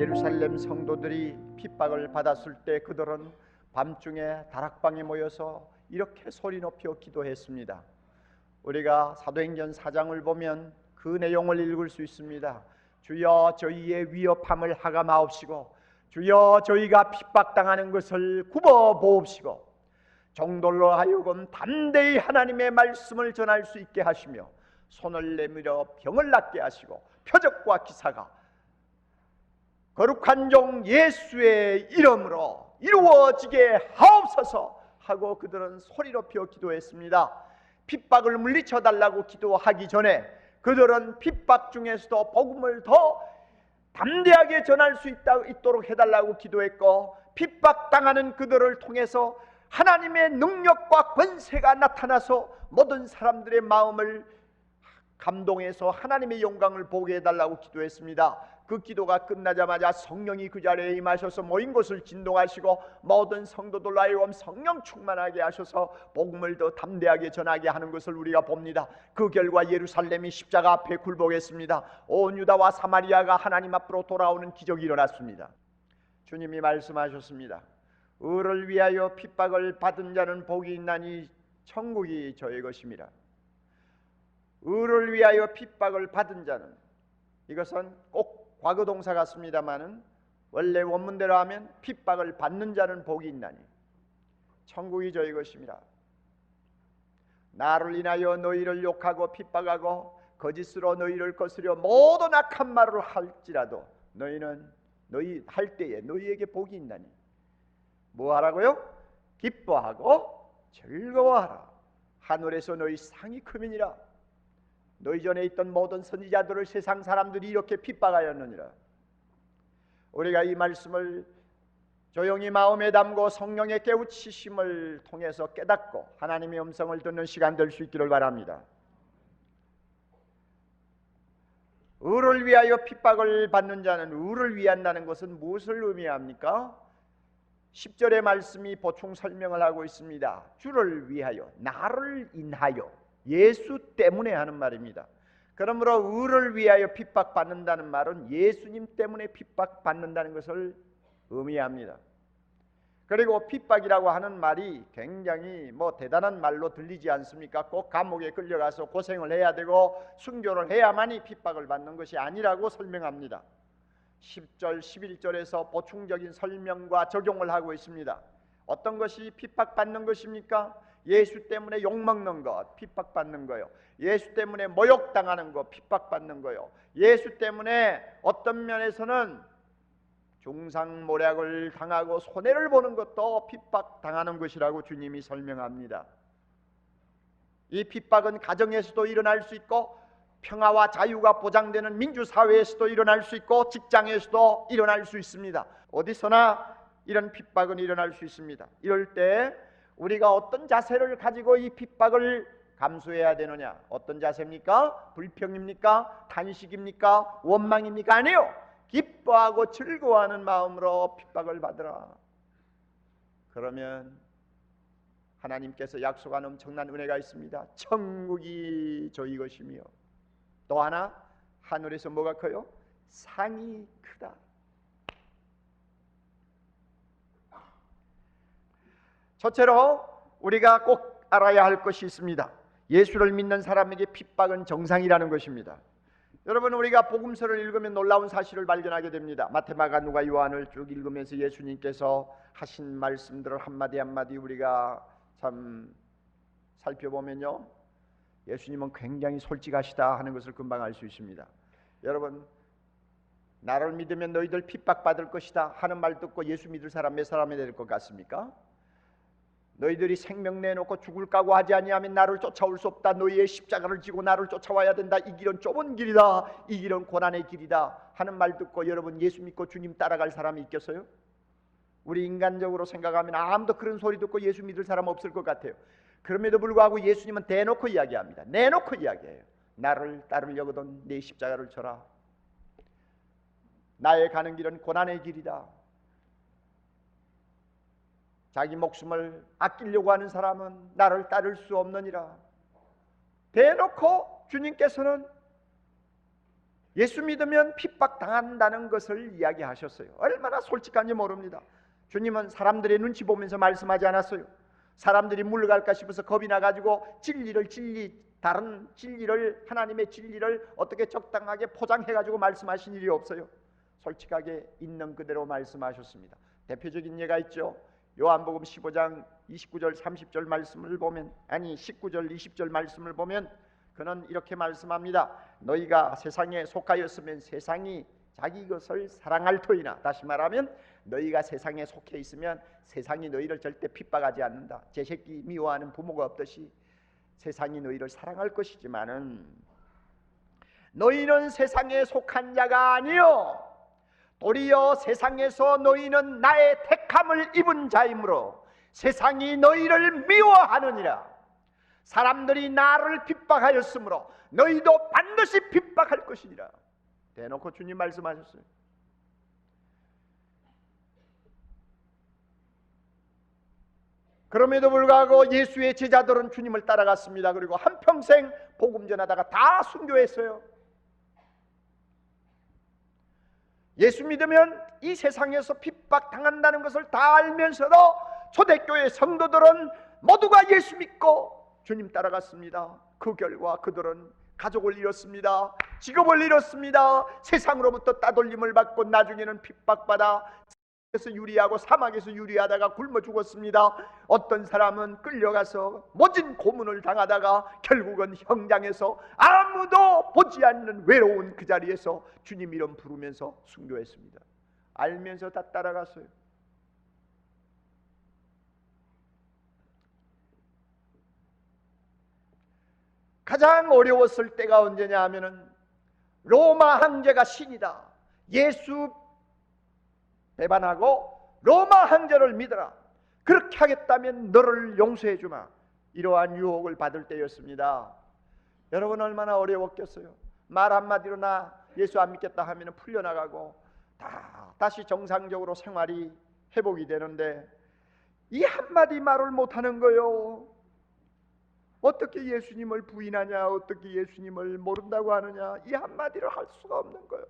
예루살렘 성도들이 핍박을 받았을 때 그들은 밤중에 다락방에 모여서 이렇게 소리 높여 기도했습니다. 우리가 사도행전 4장을 보면 그 내용을 읽을 수 있습니다. 주여 저희의 위협함을 하감하옵시고 주여 저희가 핍박당하는 것을 굽어 보옵시고 종돌로 하여금 담대히 하나님의 말씀을 전할 수 있게 하시며 손을 내밀어 병을 낫게 하시고 표적과 기사가 거룩한 종 예수의 이름으로 이루어지게 하옵소서 하고 그들은 소리 높여 기도했습니다. 핍박을 물리쳐 달라고 기도하기 전에 그들은 핍박 중에서도 복음을 더 담대하게 전할 수 있다, 있도록 해달라고 기도했고 핍박당하는 그들을 통해서 하나님의 능력과 권세가 나타나서 모든 사람들의 마음을 감동해서 하나님의 영광을 보게 해달라고 기도했습니다. 그 기도가 끝나자마자 성령이 그 자리에 임하셔서 모인 곳을 진동하시고 모든 성도들 하여금 성령 충만하게 하셔서 복음을 더 담대하게 전하게 하는 것을 우리가 봅니다. 그 결과 예루살렘이 십자가 앞에 굴복했습니다. 온 유다와 사마리아가 하나님 앞으로 돌아오는 기적이 일어났습니다. 주님이 말씀하셨습니다. 의를 위하여 핍박을 받은 자는 복이 있나니 천국이 저의 것입니다. 의를 위하여 핍박을 받은 자는 이것은 꼭 과거 동사 같습니다만은 원래 원문대로 하면 핍박을 받는 자는 복이 있나니 천국이 저희 것입니다. 나를 인하여 너희를 욕하고 핍박하고 거짓으로 너희를 거스려 모든 악한 말을 할지라도 너희는 너희 할 때에 너희에게 복이 있나니 뭐 하라고요? 기뻐하고 즐거워하라. 하늘에서 너희 상이 크민이라. 너희 전에 있던 모든 선지자들을 세상 사람들이 이렇게 핍박하였느니라. 우리가 이 말씀을 조용히 마음에 담고 성령의 깨우치심을 통해서 깨닫고 하나님의 음성을 듣는 시간 될 수 있기를 바랍니다. 의를 위하여 핍박을 받는 자는 의를 위한다는 것은 무엇을 의미합니까? 10절의 말씀이 보충 설명을 하고 있습니다. 주를 위하여 나를 인하여 예수 때문에 하는 말입니다. 그러므로 의를 위하여 핍박받는다는 말은 예수님 때문에 핍박받는다는 것을 의미합니다. 그리고 핍박이라고 하는 말이 굉장히 뭐 대단한 말로 들리지 않습니까? 꼭 감옥에 끌려가서 고생을 해야 되고 순교를 해야만이 핍박을 받는 것이 아니라고 설명합니다. 10절, 11절에서 보충적인 설명과 적용을 하고 있습니다. 어떤 것이 핍박받는 것입니까? 예수 때문에 욕먹는 것, 핍박받는 거요. 예수 때문에 모욕당하는 것, 핍박받는 거요. 예수 때문에 어떤 면에서는 중상모략을 당하고 손해를 보는 것도 핍박당하는 것이라고 주님이 설명합니다. 이 핍박은 가정에서도 일어날 수 있고 평화와 자유가 보장되는 민주사회에서도 일어날 수 있고 직장에서도 일어날 수 있습니다. 어디서나 이런 핍박은 일어날 수 있습니다. 이럴 때 우리가 어떤 자세를 가지고 이 핍박을 감수해야 되느냐? 어떤 자세입니까? 불평입니까? 탄식입니까? 원망입니까? 아니요. 기뻐하고 즐거워하는 마음으로 핍박을 받으라. 그러면 하나님께서 약속한 엄청난 은혜가 있습니다. 천국이 저희 것이며 또 하나 하늘에서 뭐가 커요? 상이 크다. 첫째로 우리가 꼭 알아야 할 것이 있습니다. 예수를 믿는 사람에게 핍박은 정상이라는 것입니다. 여러분 우리가 복음서를 읽으면 놀라운 사실을 발견하게 됩니다. 마테마가 누가 요한을 쭉 읽으면서 예수님께서 하신 말씀들을 한마디 한마디 우리가 참 살펴보면요. 예수님은 굉장히 솔직하시다 하는 것을 금방 알 수 있습니다. 여러분 나를 믿으면 너희들 핍박받을 것이다 하는 말 듣고 예수 믿을 사람 몇 사람이 될 것 같습니까? 너희들이 생명 내놓고 죽을 까고 하지 아니하면 나를 쫓아올 수 없다. 너희의 십자가를 지고 나를 쫓아와야 된다. 이 길은 좁은 길이다. 이 길은 고난의 길이다. 하는 말 듣고 여러분 예수 믿고 주님 따라갈 사람이 있겠어요? 우리 인간적으로 생각하면 아무도 그런 소리 듣고 예수 믿을 사람 없을 것 같아요. 그럼에도 불구하고 예수님은 대놓고 이야기합니다. 내놓고 이야기해요. 나를 따르려거든 내 십자가를 져라. 나의 가는 길은 고난의 길이다. 자기 목숨을 아끼려고 하는 사람은 나를 따를 수 없느니라. 대놓고 주님께서는 예수 믿으면 핍박 당한다는 것을 이야기하셨어요. 얼마나 솔직한지 모릅니다. 주님은 사람들의 눈치 보면서 말씀하지 않았어요. 사람들이 물러갈까 싶어서 겁이 나가지고 진리를 진리 다른 진리를 하나님의 진리를 어떻게 적당하게 포장해 가지고 말씀하신 일이 없어요. 솔직하게 있는 그대로 말씀하셨습니다. 대표적인 예가 있죠. 요한복음 15장 29절 30절 말씀을 보면 아니 19절 20절 말씀을 보면 그는 이렇게 말씀합니다. 너희가 세상에 속하였으면 세상이 자기 것을 사랑할 터이나 다시 말하면 너희가 세상에 속해 있으면 세상이 너희를 절대 핍박하지 않는다. 제 새끼 미워하는 부모가 없듯이 세상이 너희를 사랑할 것이지만은 너희는 세상에 속한 자가 아니요 도리어 세상에서 너희는 나의 택함을 입은 자이므로 세상이 너희를 미워하느니라 사람들이 나를 핍박하였으므로 너희도 반드시 핍박할 것이니라 대놓고 주님 말씀하셨어요 그럼에도 불구하고 예수의 제자들은 주님을 따라갔습니다. 그리고 한평생 복음 전하다가 다 순교했어요. 예수 믿으면 이 세상에서 핍박 당한다는 것을 다 알면서도 초대교회 성도들은 모두가 예수 믿고 주님 따라갔습니다. 그 결과 그들은 가족을 잃었습니다. 직업을 잃었습니다. 세상으로부터 따돌림을 받고 나중에는 핍박받아 에서 유리하고 사막에서 유리하다가 굶어 죽었습니다. 어떤 사람은 끌려가서 모진 고문을 당하다가 결국은 형장에서 아무도 보지 않는 외로운 그 자리에서 주님 이름 부르면서 순교했습니다. 알면서 다 따라갔어요. 가장 어려웠을 때가 언제냐 하면은 로마 황제가 신이다. 예수 배반하고 로마 황제를 믿어라. 그렇게 하겠다면 너를 용서해 주마. 이러한 유혹을 받을 때였습니다. 여러분 얼마나 어려웠겠어요. 말 한마디로 나 예수 안 믿겠다 하면 풀려나가고 다 다시 정상적으로 생활이 회복이 되는데 이 한마디 말을 못하는 거요. 어떻게 예수님을 부인하냐, 어떻게 예수님을 모른다고 하느냐, 이 한마디를 할 수가 없는 거예요.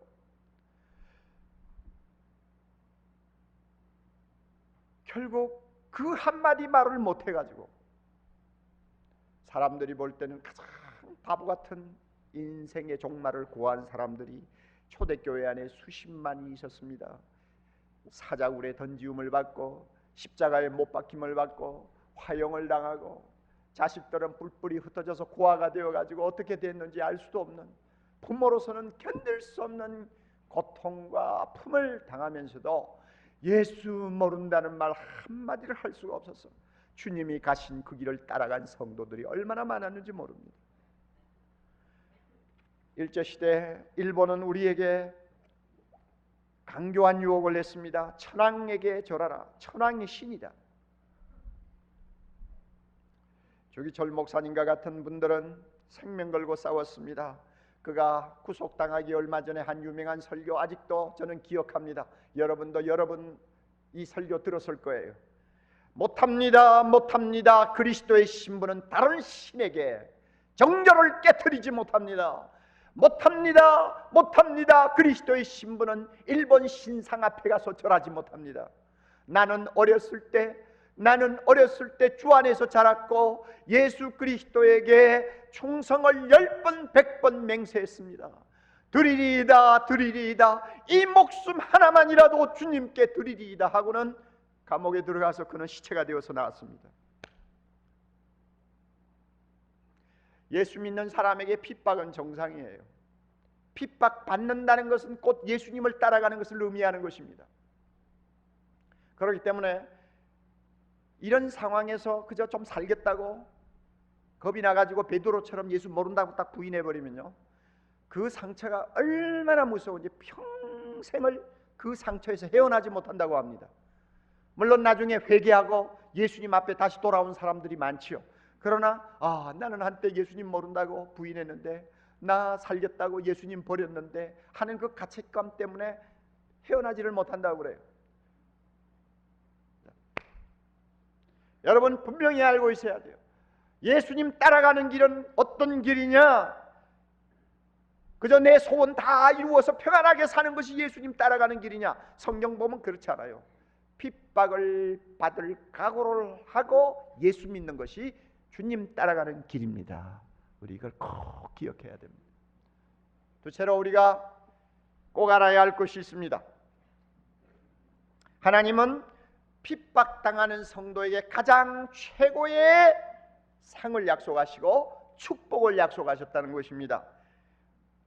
결국 그 한마디 말을 못 해가지고 사람들이 볼 때는 가장 바보 같은 인생의 종말을 고한 사람들이 초대교회 안에 수십만이 있었습니다. 사자굴에 던지움을 받고 십자가에 못 박힘을 받고 화형을 당하고 자식들은 뿔뿔이 흩어져서 고아가 되어 가지고 어떻게 됐는지 알 수도 없는 부모로서는 견딜 수 없는 고통과 아픔을 당하면서도 예수 모른다는 말 한마디를 할 수가 없었어. 주님이 가신 그 길을 따라간 성도들이 얼마나 많았는지 모릅니다. 일제 시대 일본은 우리에게 강교한 유혹을 냈습니다. 천황에게 절하라. 천황이 신이다. 조기철 목사님과 같은 분들은 생명 걸고 싸웠습니다. 그가 구속당하기 얼마 전에 한 유명한 설교 아직도 저는 기억합니다. 여러분도 여러분 이 설교 들었을 거예요. 못합니다, 못합니다. 그리스도의 신부는 다른 신에게 정절을 깨뜨리지 못합니다. 못합니다, 못합니다. 그리스도의 신부는 일본 신상 앞에 가서 절하지 못합니다. 나는 어렸을 때 나는 어렸을 때 주 안에서 자랐고 예수 그리스도에게 충성을 열 번, 백 번 맹세했습니다. 드리리이다, 드리리이다. 이 목숨 하나만이라도 주님께 드리리이다 하고는 감옥에 들어가서 그는 시체가 되어서 나왔습니다. 예수 믿는 사람에게 핍박은 정상이에요. 핍박 받는다는 것은 곧 예수님을 따라가는 것을 의미하는 것입니다. 그렇기 때문에 이런 상황에서 그저 좀 살겠다고 겁이 나가지고 베드로처럼 예수 모른다고 딱 부인해 버리면요, 그 상처가 얼마나 무서운지 평생을 그 상처에서 헤어나지 못한다고 합니다. 물론 나중에 회개하고 예수님 앞에 다시 돌아온 사람들이 많지요. 그러나 아 나는 한때 예수님 모른다고 부인했는데 나 살겠다고 예수님 버렸는데 하는 그 가책감 때문에 헤어나지를 못한다고 그래요. 여러분 분명히 알고 있어야 돼요. 예수님 따라가는 길은 어떤 길이냐? 그저 내 소원 다 이루어서 평안하게 사는 것이 예수님 따라가는 길이냐? 성경 보면 그렇지 않아요. 핍박을 받을 각오를 하고 예수 믿는 것이 주님 따라가는 길입니다. 우리 이걸 꼭 기억해야 됩니다. 두째로 우리가 꼭 알아야 할 것이 있습니다. 하나님은 핍박당하는 성도에게 가장 최고의 상을 약속하시고 축복을 약속하셨다는 것입니다.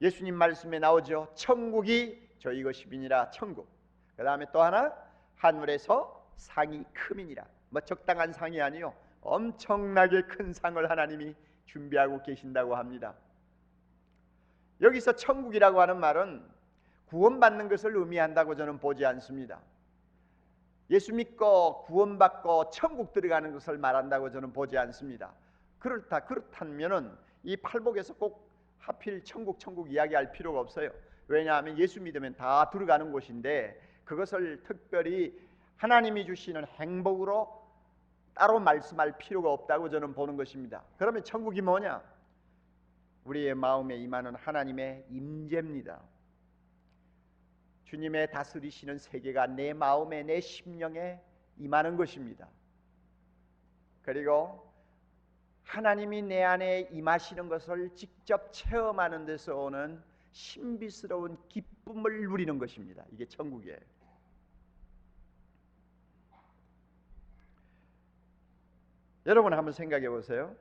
예수님 말씀에 나오죠. 천국이 저희 것이니라 천국. 그 다음에 또 하나 하늘에서 상이 크민이라. 뭐 적당한 상이 아니요. 엄청나게 큰 상을 하나님이 준비하고 계신다고 합니다. 여기서 천국이라고 하는 말은 구원받는 것을 의미한다고 저는 보지 않습니다. 예수 믿고 구원받고 천국 들어가는 것을 말한다고 저는 보지 않습니다. 그렇다 그렇다면은 이 팔복에서 꼭 하필 천국 천국 이야기할 필요가 없어요. 왜냐하면 예수 믿으면 다 들어가는 곳인데 그것을 특별히 하나님이 주시는 행복으로 따로 말씀할 필요가 없다고 저는 보는 것입니다. 그러면 천국이 뭐냐? 우리의 마음에 임하는 하나님의 임재입니다. 주님의 다스리시는 세계가 내 마음에 내 심령에 임하는 것입니다. 그리고 하나님이 내 안에 임하시는 것을 직접 체험하는 데서 오는 신비스러운 기쁨을 누리는 것입니다. 이게 천국이에요. 여러분 한번 생각해 보세요.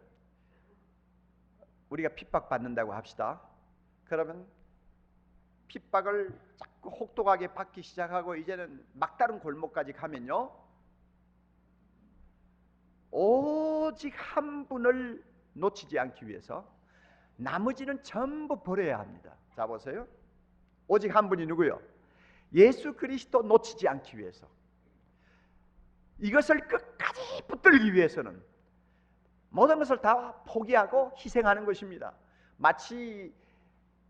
우리가 핍박 받는다고 합시다. 그러면 핍박을 자꾸 혹독하게 받기 시작하고 이제는 막다른 골목까지 가면요. 오직 한 분을 놓치지 않기 위해서 나머지는 전부 버려야 합니다. 자 보세요. 오직 한 분이 누구요? 예수 그리스도 놓치지 않기 위해서 이것을 끝까지 붙들기 위해서는 모든 것을 다 포기하고 희생하는 것입니다. 마치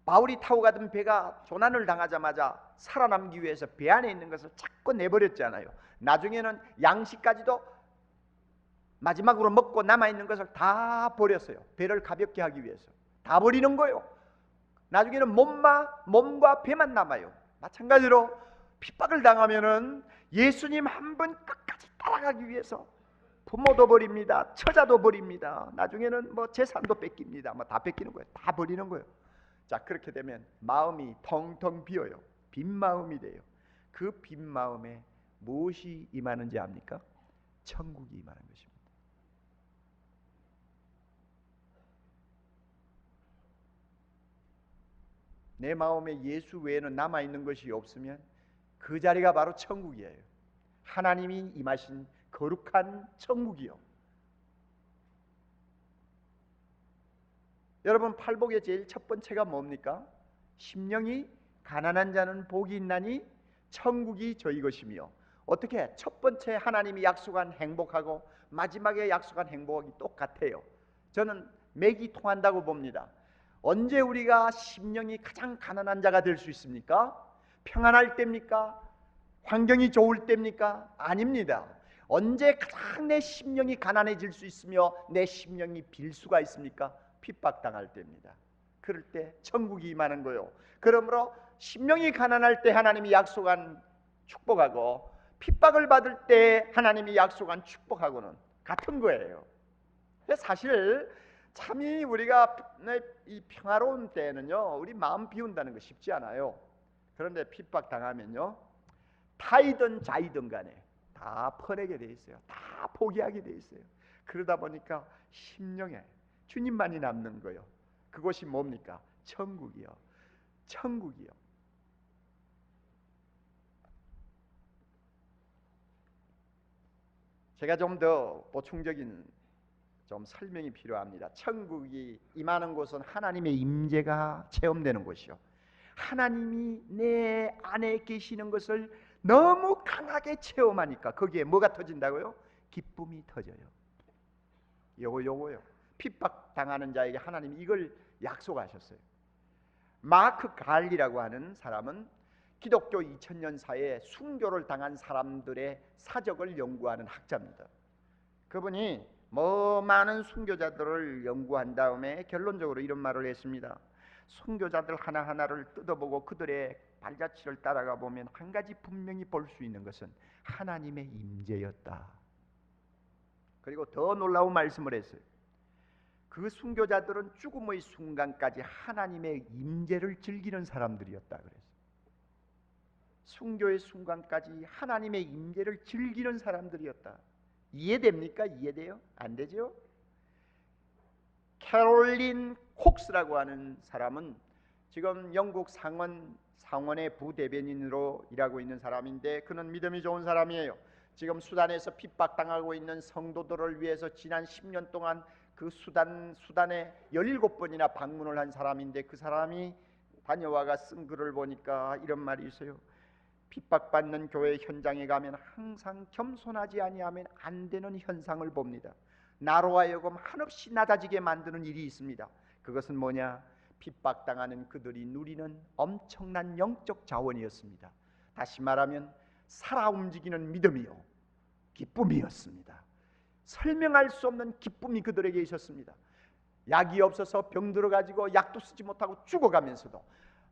바울이 타고 가던 배가 조난을 당하자마자 살아남기 위해서 배 안에 있는 것을 자꾸 내버렸잖아요. 나중에는 양식까지도 마지막으로 먹고 남아 있는 것을 다 버렸어요. 배를 가볍게 하기 위해서 다 버리는 거요. 나중에는 몸마 몸과 배만 남아요. 마찬가지로 핍박을 당하면은 예수님 한분 끝까지 따라가기 위해서 부모도 버립니다. 처자도 버립니다. 나중에는 뭐 재산도 뺏깁니다. 뭐 다 뺏기는 거예요. 다 버리는 거예요. 자 그렇게 되면 마음이 텅텅 비어요. 빈 마음이 돼요. 그 빈 마음에 무엇이 임하는지 압니까? 천국이 임하는 것입니다. 내 마음에 예수 외에는 남아 있는 것이 없으면 그 자리가 바로 천국이에요. 하나님이 임하신 거룩한 천국이요. 여러분 팔복의 제일 첫 번째가 뭡니까? 심령이 가난한 자는 복이 있나니 천국이 저희 것이며 어떻게 첫 번째 하나님이 약속한 행복하고 마지막에 약속한 행복이 똑같아요. 저는 맥이 통한다고 봅니다. 언제 우리가 심령이 가장 가난한 자가 될 수 있습니까? 평안할 때입니까? 환경이 좋을 때입니까? 아닙니다. 언제 가장 내 심령이 가난해질 수 있으며 내 심령이 빌 수가 있습니까? 핍박당할 때입니다. 그럴 때 천국이 임하는 거요. 그러므로 심령이 가난할 때 하나님이 약속한 축복하고 핍박을 받을 때 하나님이 약속한 축복하고는 같은 거예요. 사실 참이 우리가 이 평화로운 때는요, 우리 마음 비운다는 거 쉽지 않아요. 그런데 핍박 당하면요, 타이든 자이든 간에 다 퍼내게 돼 있어요. 다 포기하게 돼 있어요. 그러다 보니까 심령에 주님만이 남는 거요. 그것이 뭡니까? 천국이요. 천국이요. 제가 좀 더 보충적인 좀 설명이 필요합니다. 천국이 임하는 곳은 하나님의 임재가 체험되는 곳이요. 하나님이 내 안에 계시는 것을 너무 강하게 체험하니까 거기에 뭐가 터진다고요? 기쁨이 터져요. 요거 요거요. 핍박 당하는 자에게 하나님이 이걸 약속하셨어요. 마크 갈리라고 하는 사람은 기독교 2000년 사이에 순교를 당한 사람들의 사적을 연구하는 학자입니다. 그분이 뭐 많은 순교자들을 연구한 다음에 결론적으로 이런 말을 했습니다. 순교자들 하나하나를 뜯어보고 그들의 발자취를 따라가 보면 한 가지 분명히 볼 수 있는 것은 하나님의 임재였다. 그리고 더 놀라운 말씀을 했어요. 그 순교자들은 죽음의 순간까지 하나님의 임재를 즐기는 사람들이었다 그랬어요. 순교의 순간까지 하나님의 임재를 즐기는 사람들이었다. 이해됩니까? 이해돼요? 안 되죠? 캐롤린 콕스라고 하는 사람은 지금 영국 상원 상원의 부대변인으로 일하고 있는 사람인데 그는 믿음이 좋은 사람이에요. 지금 수단에서 핍박당하고 있는 성도들을 위해서 지난 10년 동안 그 수단 수단에 17번이나 방문을 한 사람인데 그 사람이 다녀와가 쓴 글을 보니까 이런 말이 있어요. 핍박받는 교회 현장에 가면 항상 겸손하지 아니하면 안 되는 현상을 봅니다. 나로 하여금 한없이 낮아지게 만드는 일이 있습니다. 그것은 뭐냐? 핍박당하는 그들이 누리는 엄청난 영적 자원이었습니다. 다시 말하면 살아 움직이는 믿음이요 기쁨이었습니다. 설명할 수 없는 기쁨이 그들에게 있었습니다. 약이 없어서 병들어 가지고 약도 쓰지 못하고 죽어가면서도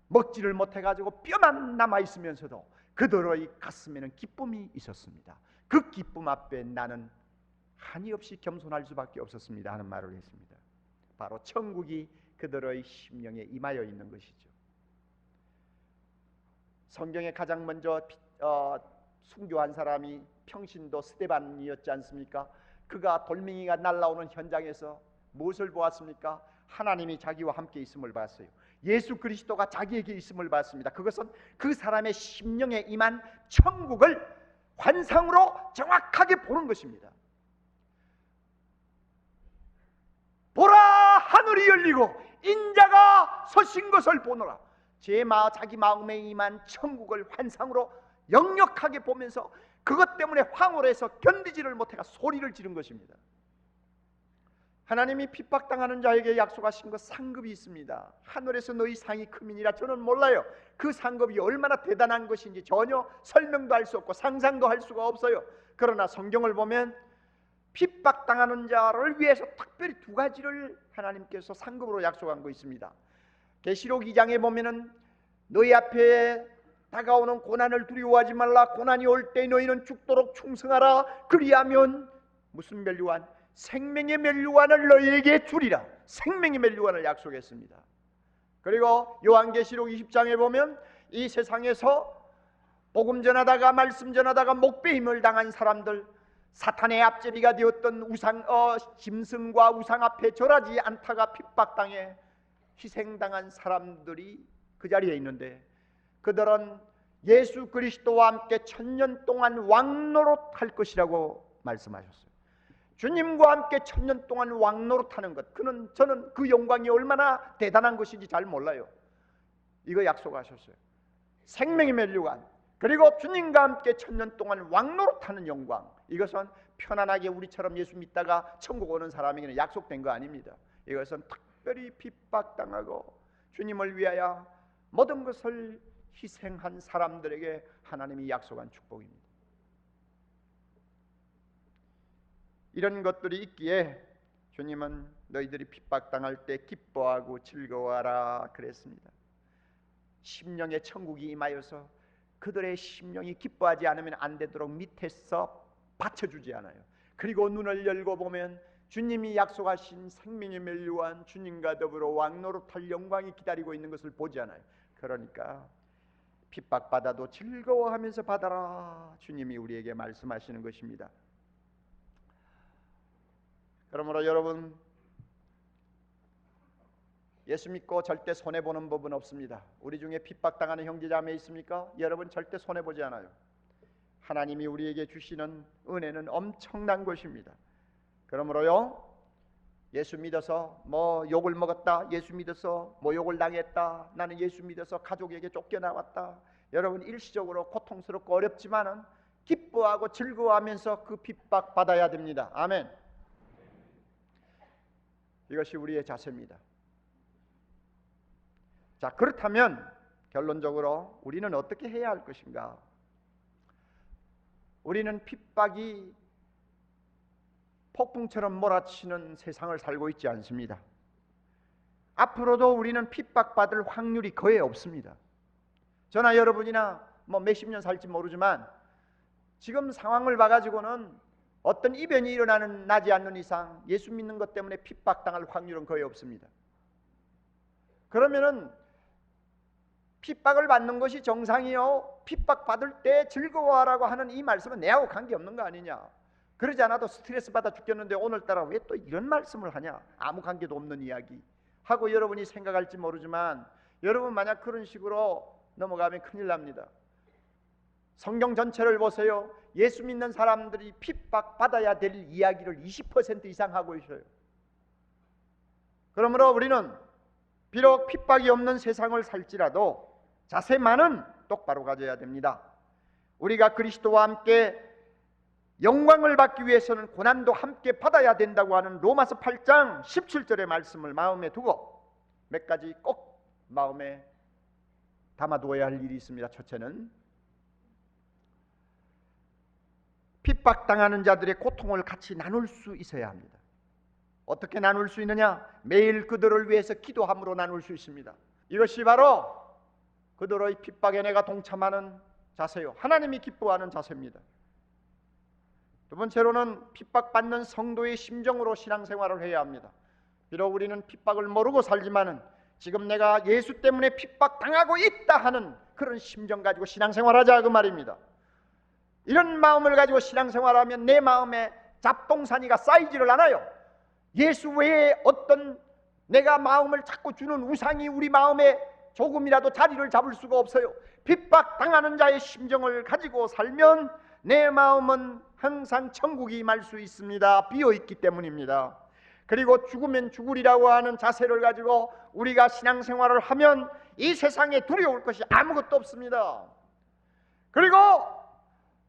먹지를 못해 가지고 뼈만 남아 있으면서도 그들의 가슴에는 기쁨이 있었습니다. 그 기쁨 앞에 나는 한이 없이 겸손할 수밖에 없었습니다 하는 말을 했습니다. 바로 천국이 그들의 심령에 임하여 있는 것이죠. 성경에 가장 먼저 어, 순교한 사람이 평신도 스테반이었지 않습니까? 그가 돌멩이가 날라오는 현장에서 무엇을 보았습니까? 하나님이 자기와 함께 있음을 봤어요. 예수 그리스도가 자기에게 있음을 봤습니다. 그것은 그 사람의 심령에 임한 천국을 환상으로 정확하게 보는 것입니다. 보라 하늘이 열리고 인자가 서신 것을 보노라. 제 마, 자기 마음에 임한 천국을 환상으로 역력하게 보면서 그것 때문에 황홀해서 견디지를 못해가 소리를 지른 것입니다. 하나님이 핍박당하는 자에게 약속하신 것 상급이 있습니다. 하늘에서 너희 상이 크민이라 저는 몰라요. 그 상급이 얼마나 대단한 것인지 전혀 설명도 할 수 없고 상상도 할 수가 없어요. 그러나 성경을 보면 핍박당하는 자를 위해서 특별히 두 가지를 하나님께서 상급으로 약속한 거 있습니다. 계시록 2장에 보면은 너희 앞에 다가오는 고난을 두려워하지 말라. 고난이 올 때 너희는 죽도록 충성하라. 그리하면 무슨 멸류관? 생명의 멸류관을 너희에게 주리라. 생명의 멸류관을 약속했습니다. 그리고 요한계시록 20장에 보면 이 세상에서 복음 전하다가 말씀 전하다가 목배임을 당한 사람들 사탄의 앞제비가 되었던 우상 어, 짐승과 우상 앞에 절하지 않다가 핍박당해 희생당한 사람들이 그 자리에 있는데 그들은 예수 그리스도와 함께 천년 동안 왕노릇할 것이라고 말씀하셨어요. 주님과 함께 천년 동안 왕노릇하는 것. 그는 저는 그 영광이 얼마나 대단한 것인지 잘 몰라요. 이거 약속하셨어요. 생명의 멸류관 그리고 주님과 함께 천년 동안 왕노릇하는 영광. 이것은 편안하게 우리처럼 예수 믿다가 천국 오는 사람에게는 약속된 거 아닙니다. 이것은 특별히 핍박당하고 주님을 위하여 모든 것을 희생한 사람들에게 하나님이 약속한 축복입니다. 이런 것들이 있기에 주님은 너희들이 핍박당할 때 기뻐하고 즐거워하라 그랬습니다. 심령의 천국이 임하여서 그들의 심령이 기뻐하지 않으면 안 되도록 밑에서 받쳐주지 않아요. 그리고 눈을 열고 보면 주님이 약속하신 생명의 멸류관 주님과 더불어 왕노릇할 영광이 기다리고 있는 것을 보지 않아요. 그러니까 핍박받아도 즐거워하면서 받아라 주님이 우리에게 말씀하시는 것입니다. 그러므로 여러분 예수 믿고 절대 손해 보는 법은 없습니다. 우리 중에 핍박 당하는 형제자매 있습니까? 여러분 절대 손해 보지 않아요. 하나님이 우리에게 주시는 은혜는 엄청난 것입니다. 그러므로요. 예수 믿어서 뭐 욕을 먹었다. 예수 믿어서 뭐 욕을 당했다. 나는 예수 믿어서 가족에게 쫓겨나왔다. 여러분 일시적으로 고통스럽고 어렵지만은 기뻐하고 즐거워하면서 그 핍박 받아야 됩니다. 아멘. 이것이 우리의 자세입니다. 자, 그렇다면 결론적으로 우리는 어떻게 해야 할 것인가? 우리는 핍박이 폭풍처럼 몰아치는 세상을 살고 있지 않습니다. 앞으로도 우리는 핍박받을 확률이 거의 없습니다. 저나 여러분이나 뭐 몇십 년 살지 모르지만 지금 상황을 봐가지고는 어떤 이변이 일어나는 나지 않는 이상 예수 믿는 것 때문에 핍박당할 확률은 거의 없습니다. 그러면은 핍박을 받는 것이 정상이요. 핍박 받을 때 즐거워하라고 하는 이 말씀은 내하고 관계 없는 거 아니냐. 그러지 않아도 스트레스 받아 죽겠는데 오늘따라 왜 또 이런 말씀을 하냐. 아무 관계도 없는 이야기. 하고 여러분이 생각할지 모르지만 여러분 만약 그런 식으로 넘어가면 큰일 납니다. 성경 전체를 보세요. 예수 믿는 사람들이 핍박받아야 될 이야기를 20% 이상 하고 있어요. 그러므로 우리는 비록 핍박이 없는 세상을 살지라도 자세만은 똑바로 가져야 됩니다. 우리가 그리스도와 함께 영광을 받기 위해서는 고난도 함께 받아야 된다고 하는 로마서 8장 17절의 말씀을 마음에 두고 몇 가지 꼭 마음에 담아두어야 할 일이 있습니다. 첫째는 핍박당하는 자들의 고통을 같이 나눌 수 있어야 합니다. 어떻게 나눌 수 있느냐? 매일 그들을 위해서 기도함으로 나눌 수 있습니다. 이것이 바로 그들의 핍박에 내가 동참하는 자세요. 하나님이 기뻐하는 자세입니다. 두 번째로는 핍박받는 성도의 심정으로 신앙생활을 해야 합니다. 비록 우리는 핍박을 모르고 살지만은 지금 내가 예수 때문에 핍박당하고 있다 하는 그런 심정 가지고 신앙생활하자 그 말입니다. 이런 마음을 가지고 신앙생활하면 내 마음에 잡동사니가 쌓이지를 않아요. 예수 외에 어떤 내가 마음을 자꾸 주는 우상이 우리 마음에 조금이라도 자리를 잡을 수가 없어요. 핍박당하는 자의 심정을 가지고 살면 내 마음은 항상 천국이 임할 수 있습니다. 비어 있기 때문입니다. 그리고 죽으면 죽으리라고 하는 자세를 가지고 우리가 신앙생활을 하면 이 세상에 두려울 것이 아무것도 없습니다. 그리고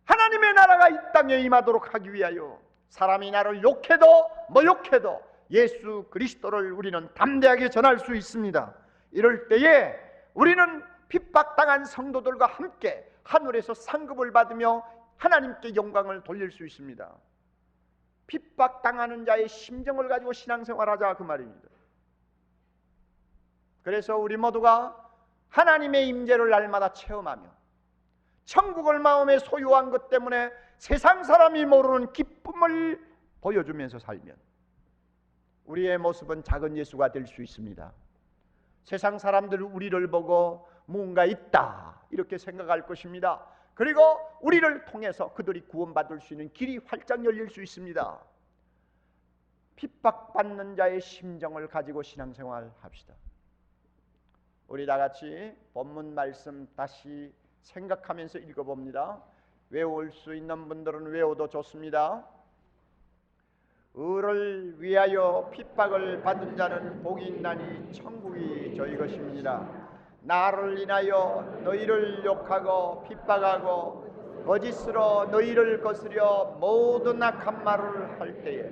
하나님의 나라가 이 땅에 임하도록 하기 위하여 사람이 나를 욕해도 뭐 욕해도 예수 그리스도를 우리는 담대하게 전할 수 있습니다. 이럴 때에 우리는 핍박당한 성도들과 함께 하늘에서 상급을 받으며 하나님께 영광을 돌릴 수 있습니다. 핍박당하는 자의 심정을 가지고 신앙생활하자 그 말입니다. 그래서 우리 모두가 하나님의 임재를 날마다 체험하며 천국을 마음에 소유한 것 때문에 세상 사람이 모르는 기쁨을 보여주면서 살면 우리의 모습은 작은 예수가 될 수 있습니다. 세상 사람들 우리를 보고 뭔가 있다 이렇게 생각할 것입니다. 그리고 우리를 통해서 그들이 구원받을 수 있는 길이 활짝 열릴 수 있습니다. 핍박받는 자의 심정을 가지고 신앙생활 합시다. 우리 다 같이 본문 말씀 다시 생각하면서 읽어봅니다. 외울 수 있는 분들은 외워도 좋습니다. 의를 위하여 핍박을 받은 자는 복이 있나니 천국이 저희 것입니다. 나를 인하여 너희를 욕하고 핍박하고 거짓으로 너희를 거스려 모든 악한 말을 할 때에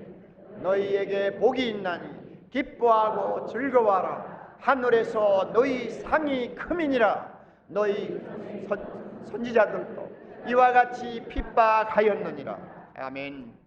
너희에게 복이 있나니 기뻐하고 즐거워하라. 하늘에서 너희 상이 크민이라. 너희 선, 선지자들도 이와 같이 핍박하였느니라. 아멘